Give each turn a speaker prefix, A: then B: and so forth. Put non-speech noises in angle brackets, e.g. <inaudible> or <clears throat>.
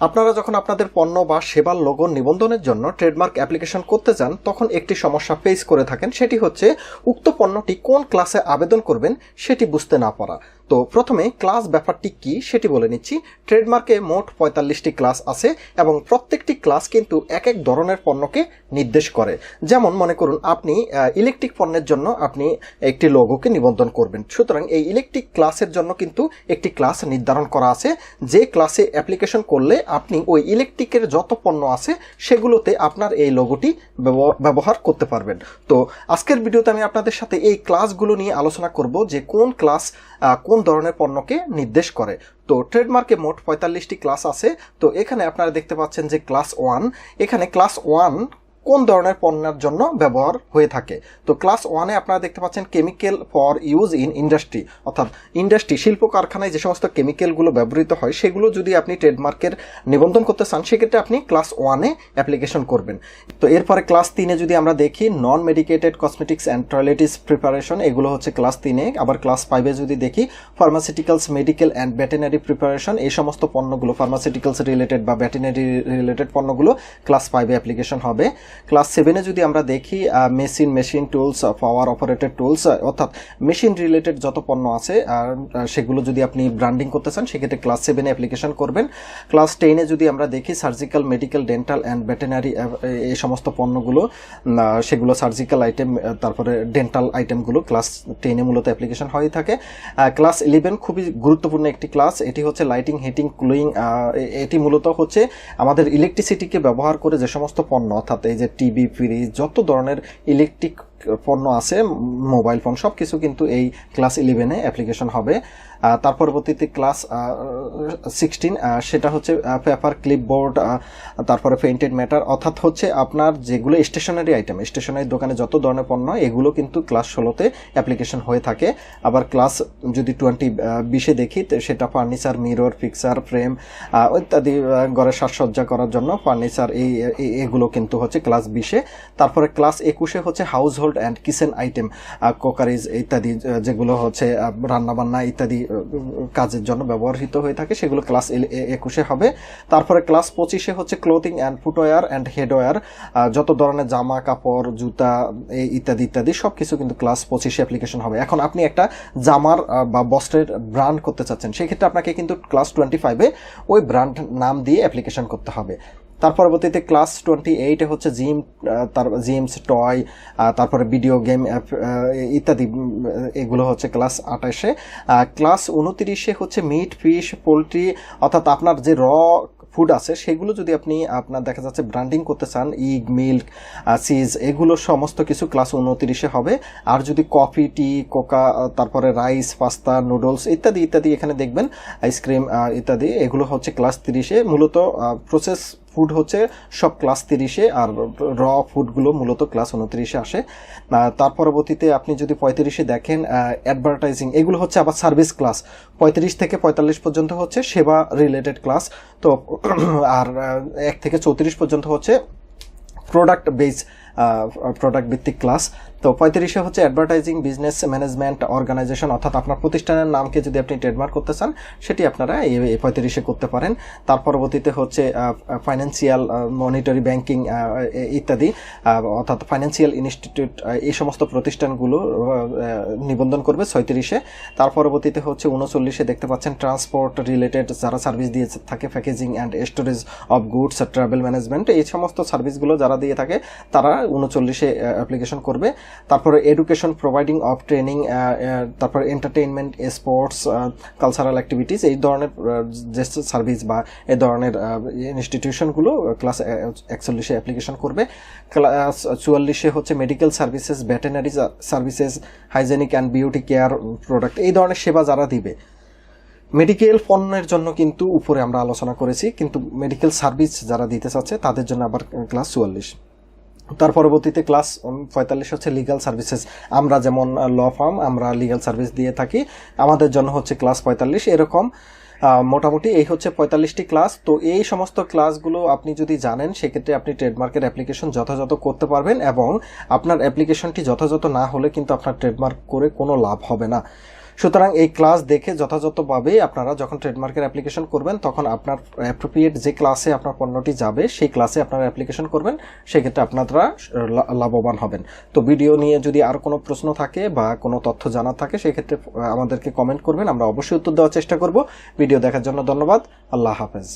A: আপনারা যখন আপনাদের পণ্য বা সেবার লোগো নিবন্ধনের জন্য ট্রেডমার্ক অ্যাপ্লিকেশন করতে যান তখন একটি সমস্যা ফেস করে থাকেন, সেটি হচ্ছে, উক্ত পণ্যটি কোন ক্লাসে আবেদন করবেন, সেটি বুঝতে না পারা। তো প্রথমে ক্লাস ব্যাপারটি কি সেটি বলে নিচ্ছি। ট্রেডমার্কে মোট পঁয়তাল্লিশটি ক্লাস আছে এবং প্রত্যেকটি ক্লাস কিন্তু এক এক ধরনের পণ্যকে নির্দেশ করে। যেমন মনে করুন, আপনি ইলেকট্রিক পণ্যের জন্য আপনি একটি লোগোকে নিবন্ধন করবেন। সুতরাং এই ইলেকট্রিক ক্লাসের জন্য কিন্তু একটি ক্লাস নির্ধারণ করা আছে। যে ক্লাসে অ্যাপ্লিকেশন করলে আপনি ওই ইলেকট্রিকের যত পণ্য আছে সেগুলোতে আপনার এই লোগোটি ব্যব- ব্যবহার করতে পারবেন। তো আজকের ভিডিওতে আমি আপনাদের সাথে এই ক্লাসগুলো নিয়ে আলোচনা করব যে কোন ক্লাস কোন ধরনের পণ্যকে নির্দেশ করে। তো ট্রেডমার্কে মোট পঁয়তাল্লিশটি ক্লাস আছে। তো এখানে আপনারা দেখতে পাচ্ছেন যে ক্লাস ওয়ান এখানে ক্লাস ওয়ান কোন ধরনের পণ্যের জন্য ব্যবহার হয়ে থাকে? তো ক্লাস ওয়ানে আপনারা দেখতে পাচ্ছেন chemical for use in industry অর্থাৎ ইন্ডাস্ট্রি শিল্প কারখানায় যে সমস্ত কেমিক্যালগুলো ব্যবহৃত হয়, সেগুলো যদি আপনি ট্রেডমার্কের নিবন্ধন করতে চান, সেক্ষেত্রে আপনি ক্লাস ওয়ানে অ্যাপ্লিকেশন করবেন। তো এরপরে ক্লাস তিনে যদি আমরা দেখি non medicated cosmetics and toiletries preparation এগুলো হচ্ছে ক্লাস তিনে আবার ক্লাস ফাইভে যদি দেখি pharmaceuticals medical and veterinary preparation এই সমস্ত পণ্যগুলো ফার্মাসিউটিক্যালস রিলেটেড বা ভেটেনারি রিলেটেড পণ্যগুলো ক্লাস ফাইভে অ্যাপ্লিকেশন হবে। ক্লাস সেভেনে যদি আমরা দেখি machine machine tools, power operated tools অর্থাৎ মেশিন রিলেটেড যত পণ্য আছে সেগুলো যদি আপনি ব্র্যান্ডিং করতে চান, সেক্ষেত্রে ক্লাস সেভেনে অ্যাপ্লিকেশন করবেন। ক্লাস টেনে যদি আমরা দেখি, surgical medical dental and veterinary এই সমস্ত পণ্যগুলো সেগুলো সার্জিক্যাল আইটেম তারপরে ডেন্টাল আইটেমগুলো ক্লাস টেনে মূলত অ্যাপ্লিকেশন হয়ে থাকে। ক্লাস ইলেভেন খুবই গুরুত্বপূর্ণ একটি ক্লাস, এটি হচ্ছে লাইটিং, হিটিং, কুলিং এটি মূলত হচ্ছে আমাদের ইলেকট্রিসিটিকে ব্যবহার করে যে সমস্ত পণ্য, অর্থাৎ এই যে টিভি, ফ্রিজ, যত ধরনের ইলেকট্রিক পণ্য আছে মোবাইল ফোন সব কিছু কিন্তু এই ক্লাস ইলেভেনে অ্যাপ্লিকেশন হবে। তার পরবর্তীতে ক্লাস সিক্সটিন সেটা হচ্ছে পেপার ক্লিপবোর্ড তারপরে পেইন্টেড ম্যাটার অর্থাৎ হচ্ছে আপনার যেগুলো স্টেশনারি আইটেম স্টেশনারি দোকানে যত ধরনের পণ্য, এগুলো কিন্তু ক্লাস ষোলোতে অ্যাপ্লিকেশন হয়ে থাকে। আবার ক্লাস যদি টোয়েন্টি বিশে দেখি সেটা ফার্নিচার মিরর ফিক্সার ফ্রেম ইত্যাদি ঘরের সাজসজ্জা করার জন্য ফার্নিচার এই এগুলো কিন্তু হচ্ছে ক্লাস বিশে। তারপরে ক্লাস একুশে হচ্ছে household and kitchen item crockeries ইত্যাদি যেগুলো হচ্ছে রান্নাবান্না ইত্যাদি কাজের জন্য ব্যবহৃত হয়ে থাকে, সেগুলো ক্লাস একুশে হবে। তারপরে ক্লাস পঁচিশে হচ্ছে clothing and footwear and headwear যত ধরনের জামা, কাপড়, জুতা ইত্যাদি ইত্যাদি সব কিছু কিন্তু ক্লাস পঁচিশে অ্যাপ্লিকেশন হবে। এখন আপনি একটা জামার বা বস্ত্রের ব্র্যান্ড করতে চাচ্ছেন, সেক্ষেত্রে আপনাকে কিন্তু ক্লাস টোয়েন্টি ফাইভে ওই ব্র্যান্ড নাম দিয়ে অ্যাপ্লিকেশন করতে হবে। তার পরবর্তীতে ক্লাস টোয়েন্টি এইটে হচ্ছে জিম তার জিমস টয় তারপরে ভিডিও গেম ইত্যাদি এগুলো হচ্ছে ক্লাস আঠাশে। ক্লাস উনতিরিশে হচ্ছে মিট ফিশ পোলট্রি অর্থাৎ আপনার যে র ফুড আছে, সেগুলো যদি আপনি, আপনার দেখা যাচ্ছে ব্র্যান্ডিং করতে চান ইগ মিল্ক চিজ এগুলো সমস্ত কিছু ক্লাস উনতিরিশে হবে। আর যদি কফি টি কোকা তারপরে রাইস পাস্তা নুডলস ইত্যাদি ইত্যাদি এখানে দেখবেন আইসক্রিম ইত্যাদি, এগুলো হচ্ছে ক্লাস তিরিশে। মূলত প্রসেস ফুড হচ্ছে সব ক্লাস তিরিশে আর র ফুডগুলো মূলত ক্লাস উনত্রিশে আসে। তার পরবর্তীতে আপনি যদি পঁয়ত্রিশে দেখেন অ্যাডভার্টাইজিং এগুলো হচ্ছে আবার সার্ভিস ক্লাস পঁয়ত্রিশ থেকে পঁয়তাল্লিশ পর্যন্ত হচ্ছে সেবা রিলেটেড ক্লাস তো, <clears throat> আর এক থেকে চৌত্রিশ পর্যন্ত হচ্ছে প্রোডাক্ট বেস প্রোডাক্ট ভিত্তিক ক্লাস তো পঁয়ত্রিশে হচ্ছে অ্যাডভার্টাইজিং বিজনেস ম্যানেজমেন্ট অর্গানাইজেশন অর্থাৎ আপনার প্রতিষ্ঠানের নামকে যদি আপনি ট্রেডমার্ক করতে চান, সেটি আপনারা এই পঁয়ত্রিশে করতে পারেন। তার পরবর্তীতে হচ্ছে ফাইন্যান্সিয়াল মনিটরি ব্যাংকিং ইত্যাদি অর্থাৎ ফাইন্যান্সিয়াল ইনস্টিটিউট এই সমস্ত প্রতিষ্ঠানগুলো নিবন্ধন করবে ছয়ত্রিশে। তার পরবর্তীতে হচ্ছে উনচল্লিশে দেখতে পাচ্ছেন ট্রান্সপোর্ট রিলেটেড যারা সার্ভিস দিয়ে থাকে packaging and storage of goods travel management এই সমস্ত সার্ভিসগুলো যারা দিয়ে থাকে, তারা উনচল্লিশে অ্যাপ্লিকেশন করবে। তারপরে এডুকেশন প্রোভাইডিং অফ ট্রেনিং তারপর এন্টারটেইনমেন্ট স্পোর্টস কালচারাল অ্যাক্টিভিটিস এই ধরনের যে সার্ভিস বা এই ধরনের ইনস্টিটিউশনগুলো ক্লাস একচল্লিশে অ্যাপ্লিকেশন করবে। ক্লাস চুয়াল্লিশে হচ্ছে medical services veterinary services hygienic and beauty care product এই ধরনের সেবা যারা দিবে। মেডিকেল পণ্যের জন্য কিন্তু উপরে আমরা আলোচনা করেছি, কিন্তু মেডিকেল সার্ভিস যারা দিতে চাচ্ছে তাদের জন্য আবার ক্লাস চুয়াল্লিশ। তার পরবর্তীতে ক্লাস পঁয়তাল্লিশ হচ্ছে লিগাল সার্ভিসেস আমরা যেমন ল ফার্ম আমরা লিগাল সার্ভিস দিয়ে থাকি। আমাদের জন্য হচ্ছে ক্লাস পঁয়তাল্লিশ। এরকম মোটামুটি এই হচ্ছে পঁয়তাল্লিশটি ক্লাস তো এই সমস্ত ক্লাসগুলো আপনি যদি জানেন, সেক্ষেত্রে আপনি ট্রেডমার্কের অ্যাপ্লিকেশন যথাযথ করতে পারবেন এবং আপনার অ্যাপ্লিকেশনটি যথাযথ না হলে কিন্তু আপনার ট্রেডমার্ক করে কোনো লাভ হবে না। সুতরাং এই ক্লাস দেখে যথাযথভাবে আপনারা যখন ট্রেডমার্কের অ্যাপ্লিকেশন করবেন, তখন আপনার অ্যাপ্রোপ্রিয়েট যে ক্লাসে আপনার পণ্যটি যাবে, সেই ক্লাসে আপনারা অ্যাপ্লিকেশন করবেন, সেক্ষেত্রে আপনারা লাভবান হবেন। তো ভিডিও নিয়ে যদি আর কোনো প্রশ্ন থাকে বা কোনো তথ্য জানার থাকে, সেক্ষেত্রে আমাদেরকে কমেন্ট করবেন, আমরা অবশ্যই উত্তর দেওয়ার চেষ্টা করব। ভিডিও দেখার জন্য ধন্যবাদ। আল্লাহ হাফেজ।